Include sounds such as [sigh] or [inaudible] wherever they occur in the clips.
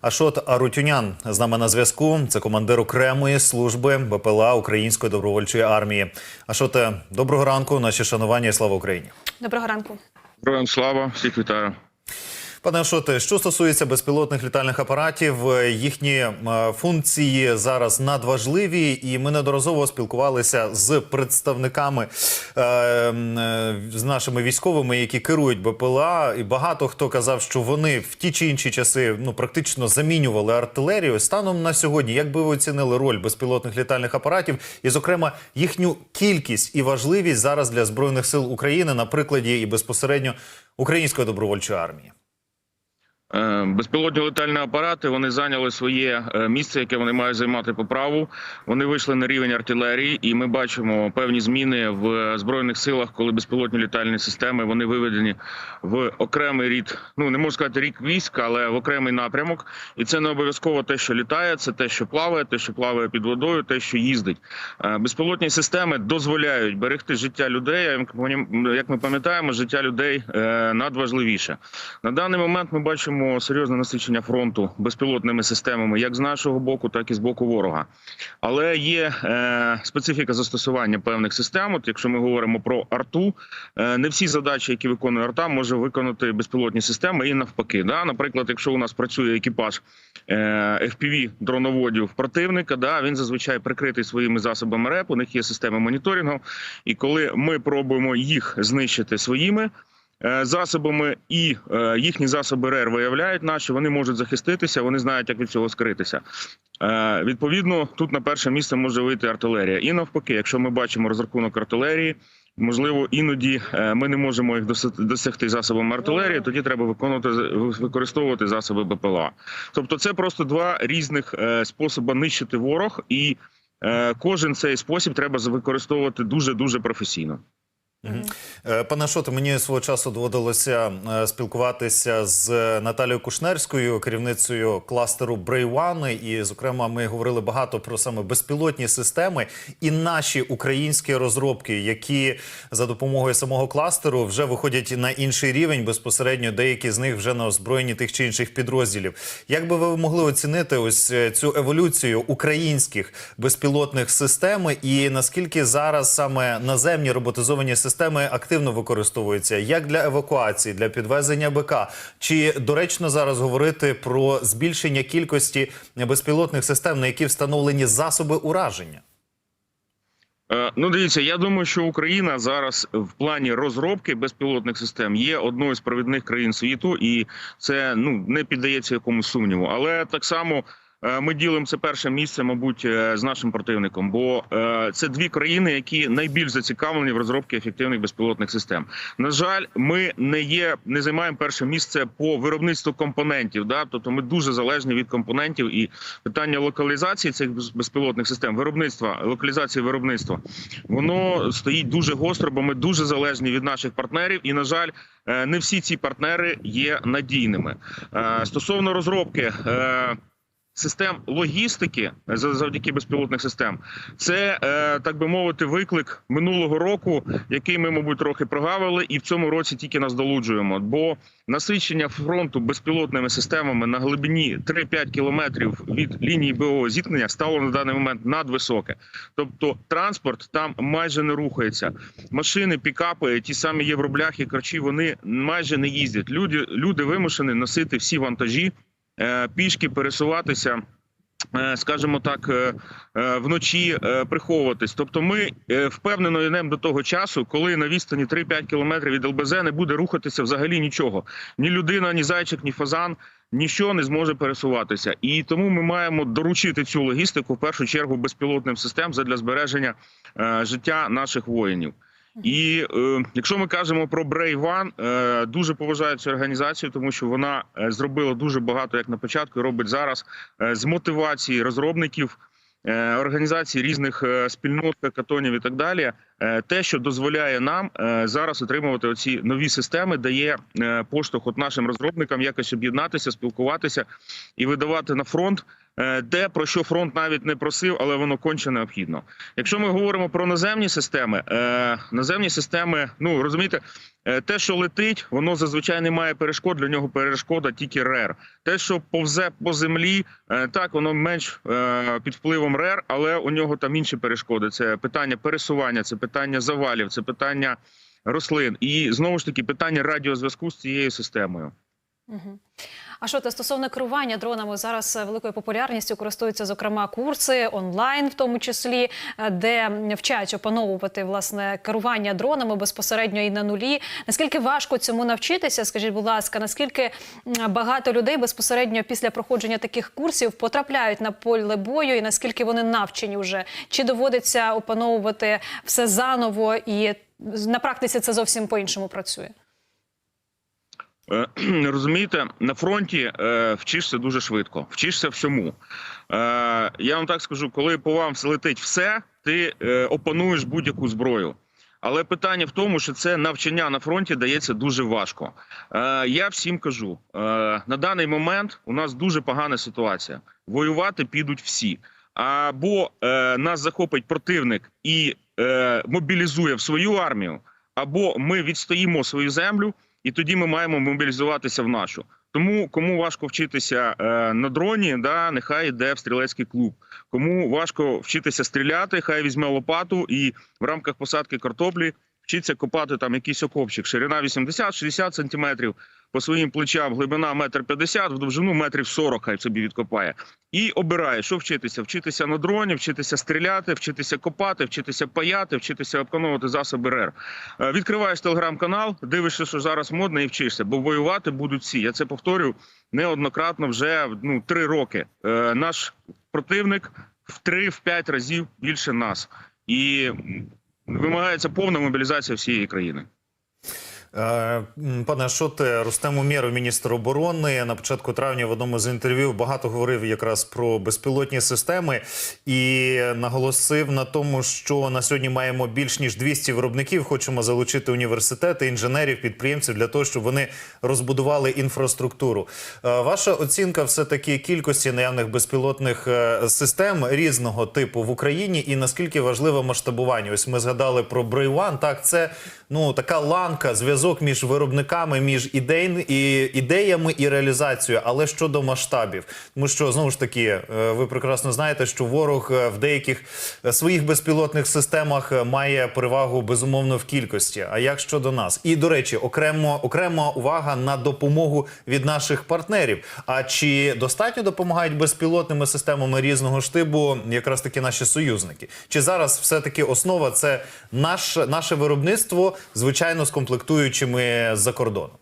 Ашот Арутюнян з нами на зв'язку. Це командир окремої служби БПЛА Української добровольчої армії. Ашоте, доброго ранку. Наші шанування і слава Україні. Доброго ранку. Героям слава, всіх вітаю. Пане Ашоте, що стосується безпілотних літальних апаратів, е, їхні е, функції зараз надважливі, і ми неодноразово спілкувалися з представниками е, з нашими військовими, які керують БПЛА. І багато хто казав, що вони в ті чи інші часи ну практично замінювали артилерію. Станом на сьогодні, як би ви оцінили роль безпілотних літальних апаратів, і, зокрема, їхню кількість і важливість зараз для збройних сил України на прикладі і безпосередньо української добровольчої армії. Е, Безпілотні летальні апарати вони зайняли своє е, місце, яке вони мають займати по праву. Вони вийшли на рівень артилерії, і ми бачимо певні зміни в збройних силах, коли безпілотні літальні системи вони виведені в окремий рід. Ну не можу сказати рік військ, але в окремий напрямок. І це не обов'язково те, що літає, це те, що плаває, те, що плаває під водою, те, що їздить. Е, Безпілотні системи дозволяють берегти життя людей. Як ми- пам'ятаємо, життя людей надважливіше. На даний момент ми бачимо серйозне насичення фронту безпілотними системами, як з нашого боку, так і з боку ворога. Але є е, специфіка застосування певних систем. От якщо ми говоримо про арту, е, не всі задачі, які виконує арта, може виконати безпілотні системи і навпаки. Да? Наприклад, якщо у нас працює екіпаж е, FPV дроноводів противника, да, він зазвичай прикритий своїми засобами РЕП, у них є системи моніторингу. І коли ми пробуємо їх знищити своїми. Е, Засобами і е, їхні засоби РЕР виявляють наші, вони можуть захиститися, вони знають, як від цього скритися. Е, Відповідно, тут на перше місце може вийти артилерія. І навпаки, якщо ми бачимо розрахунок артилерії, можливо, іноді ми не можемо їх досягти засобами артилерії, тоді треба виконувати використовувати засоби БПЛА. Тобто, це просто два різних способи нищити ворог, і кожен цей спосіб треба використовувати дуже дуже професійно. Е, Пане Шоте, мені свого часу доводилося е, спілкуватися з Наталією Кушнерською, керівницею кластеру Брейван. І, зокрема, ми говорили багато про саме безпілотні системи і наші українські розробки, які за допомогою самого кластеру вже виходять на інший рівень. Безпосередньо деякі з них вже на озброєнні тих чи інших підрозділів. Як би ви могли оцінити ось е, цю еволюцію українських безпілотних систем і наскільки зараз саме наземні роботизовані системи активно використовуються як для евакуації, для підвезення БК? Чи доречно зараз говорити про збільшення кількості безпілотних систем, на які встановлені засоби ураження? Е, Ну, дивіться, я думаю, що Україна зараз в плані розробки безпілотних систем є одною з провідних країн світу, і це ну не піддається якомусь сумніву. Але так само ми ділимо це перше місце, мабуть, е, з нашим противником, бо е, це дві країни, які найбільш зацікавлені в розробці ефективних безпілотних систем. На жаль, ми не є, не займаємо перше місце по виробництву компонентів. Да, тобто ми дуже залежні від компонентів і питання локалізації цих без- безпілотних систем, виробництва, локалізації виробництва, воно стоїть дуже гостро, бо ми дуже залежні від наших партнерів. І на жаль, е, не всі ці партнери є надійними. Е, Стосовно розробки. Систем логістики за- завдяки безпілотних систем, це е, так би мовити, виклик минулого року, який ми, мабуть, трохи прогавили, і в цьому році тільки нас долуджуємо. Бо насичення фронту безпілотними системами на глибині 3-5 кілометрів від лінії бойового зіткнення стало на даний момент надвисоке. Тобто транспорт там майже не рухається. Машини, пікапи, ті самі євробляхи, карчі, вони майже не їздять. Люди, люди вимушені носити всі вантажі, пішки пересуватися. е, Скажімо так, е, е, вночі е, приховуватись. Тобто, ми е, впевнено йдемо до того часу, коли на відстані 3-5 кілометрів від ЛБЗ не буде рухатися взагалі нічого. Ні людина, ні зайчик, ні фазан, ніщо не зможе пересуватися. І тому ми маємо доручити цю логістику в першу чергу безпілотним систем задля збереження е, життя наших воїнів. І е, якщо ми кажемо про One, е, дуже поважаю цю організацію, тому що вона е, зробила дуже багато як на початку робить зараз е, з мотивації розробників. е, Організацій різних е, спільнот, катонів і так далі, те, що дозволяє нам зараз отримувати оці нові системи, дає поштовх от нашим розробникам якось об'єднатися, спілкуватися і видавати на фронт е, те, про що фронт навіть не просив, але воно конче необхідно. Якщо ми говоримо про наземні системи, е, наземні системи, ну розумієте, е, те, що летить, воно зазвичай не має перешкод. Для нього перешкода тільки РЕР. Те, що повзе по землі, е, так воно менш під впливом РЕР, але у нього там інші перешкоди. Це питання пересування, це питання завалів, це питання рослин, і знову ж таки питання радіозв'язку з цією системою. А що те стосовно керування дронами зараз е, великою популярністю користуються зокрема курси онлайн, в тому числі, е, де вчать опановувати власне керування дронами безпосередньо і на нулі. Наскільки важко цьому навчитися? Скажіть, будь ласка, наскільки багато людей безпосередньо після проходження таких курсів потрапляють на поле бою, і наскільки вони навчені вже? Чи доводиться опановувати все заново і на практиці це зовсім по-іншому працює? Е, [clears throat] Розумієте, на фронті е, вчишся дуже швидко, вчишся всьому. Е, я вам так скажу, коли по вам летить все, ти опануєш будь-яку зброю. Але питання в тому, що це навчання на фронті дається дуже важко. Я всім кажу: на даний момент у нас дуже погана ситуація. Воювати підуть всі. Або нас захопить противник і мобілізує в свою армію, або ми відстоїмо свою землю, і тоді ми маємо мобілізуватися в нашу. Тому кому важко вчитися е, на дроні, да нехай йде в стрілецький клуб. Кому важко вчитися стріляти, хай візьме лопату і в рамках посадки картоплі вчиться копати там якийсь окопчик. Ширина 80-60 сантиметрів, по своїм плечам глибина метр п'ятдесят, в довжину метрів 40 хай собі відкопає. І обирає, що вчитися: вчитися на дроні, вчитися стріляти, вчитися копати, вчитися паяти, вчитися обконувати засоби РЕР. Е, Відкриваєш телеграм-канал, дивишся, що зараз модно, і вчишся, бо воювати будуть всі. Я це повторю неоднократно вже ну три роки. Е, наш противник в три-в п'ять разів більше нас, і вимагається повна мобілізація всієї країни. Е, Пане Шоте, Рустем Умєров, міністр оборони, на початку травня в одному з інтерв'ю багато говорив якраз про безпілотні системи і наголосив на тому, що на сьогодні маємо більш ніж 200 виробників. Хочемо залучити університети, інженерів, підприємців для того, щоб вони розбудували інфраструктуру. Е, Ваша оцінка все таки кількості наявних безпілотних е, систем різного типу в Україні, і наскільки важливе масштабування? Ось ми згадали про Брейван. Так, це ну така ланка, зв'язок між виробниками, між ідей, і, ідеями і реалізацією. Але щодо масштабів, тому що знову ж таки, е, ви прекрасно знаєте, що ворог е, в деяких е, своїх безпілотних системах має перевагу безумовно в кількості. А як щодо нас? І до речі, окремо окрема увага на допомогу від наших партнерів. А чи достатньо допомагають безпілотними системами різного штибу, якраз таки наші союзники? Чи зараз все таки основа це наш, наше виробництво, звичайно, з комплектуючими з-за кордону?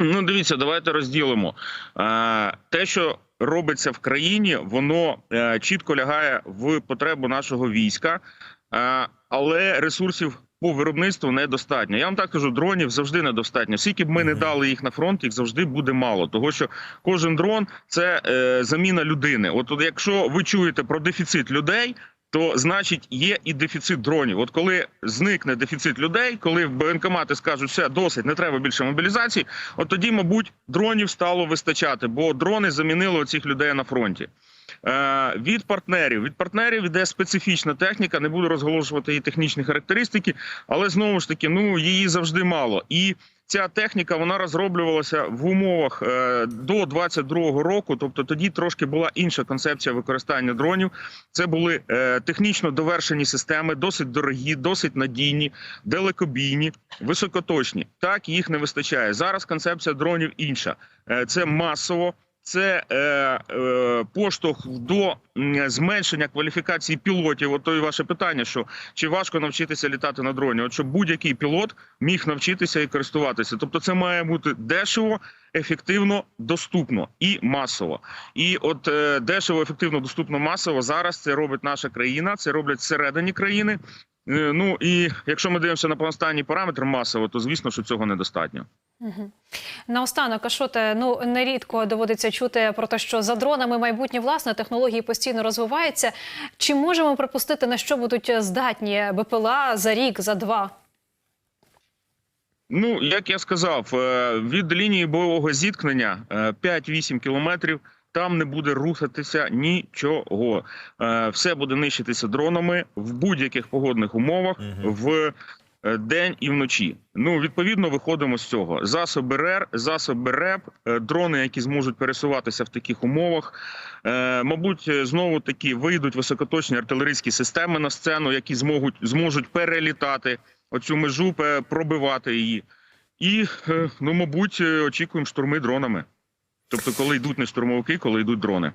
Ну, дивіться, давайте розділимо. Е, Те, що робиться в країні, воно е, чітко лягає в потребу нашого війська, е, але ресурсів по виробництву недостатньо. Я вам так кажу, дронів завжди недостатньо. Скільки б ми не дали їх на фронт, їх завжди буде мало. Того що кожен дрон це е, заміна людини. От, от якщо ви чуєте про дефіцит людей. То значить є і дефіцит дронів. От коли зникне дефіцит людей, коли воєнкомати скажуть, все досить, не треба більше мобілізації. От тоді, мабуть, дронів стало вистачати, бо дрони замінили оцих людей на фронті. Е, від партнерів від партнерів йде специфічна техніка. Не буду розголошувати її технічні характеристики, але знову ж таки, ну її завжди мало. І ця техніка вона розроблювалася в умовах е, до 22-го року. Тобто тоді трошки була інша концепція використання дронів. Це були е, технічно довершені системи, досить дорогі, досить надійні, далекобійні, високоточні. Так їх не вистачає. Зараз концепція дронів інша. Це масово. Це е, е, поштовх до зменшення кваліфікації пілотів. От то і ваше питання: що чи важко навчитися літати на дроні? От щоб будь-який пілот міг навчитися і користуватися. Тобто, це має бути дешево, ефективно, доступно і масово. І от е, дешево, ефективно, доступно, масово зараз це робить наша країна. Це роблять всередині країни. Е, ну і якщо ми дивимося на останній параметр масово, то звісно, що цього недостатньо. Угу. Наостанок, Ашоте, ну нерідко доводиться чути про те, що за дронами майбутнє власне технології постійно розвиваються. Чи можемо припустити, на що будуть здатні БПЛА за рік, за два? Ну, як я сказав, е, від лінії бойового зіткнення е, 5-8 кілометрів Там не буде рухатися нічого. Е, Все буде нищитися дронами в будь-яких погодних умовах в е, день і вночі. Ну відповідно, виходимо з цього. Засоби РЕР, засоби РЕП, е, дрони, які зможуть пересуватися в таких умовах. Е, Мабуть, е, знову таки вийдуть високоточні артилерійські системи на сцену, які зможуть зможуть перелітати оцю межу, пробивати її. І е, ну, мабуть, е, очікуємо штурми дронами. Тобто, коли йдуть не штурмовики, коли йдуть дрони.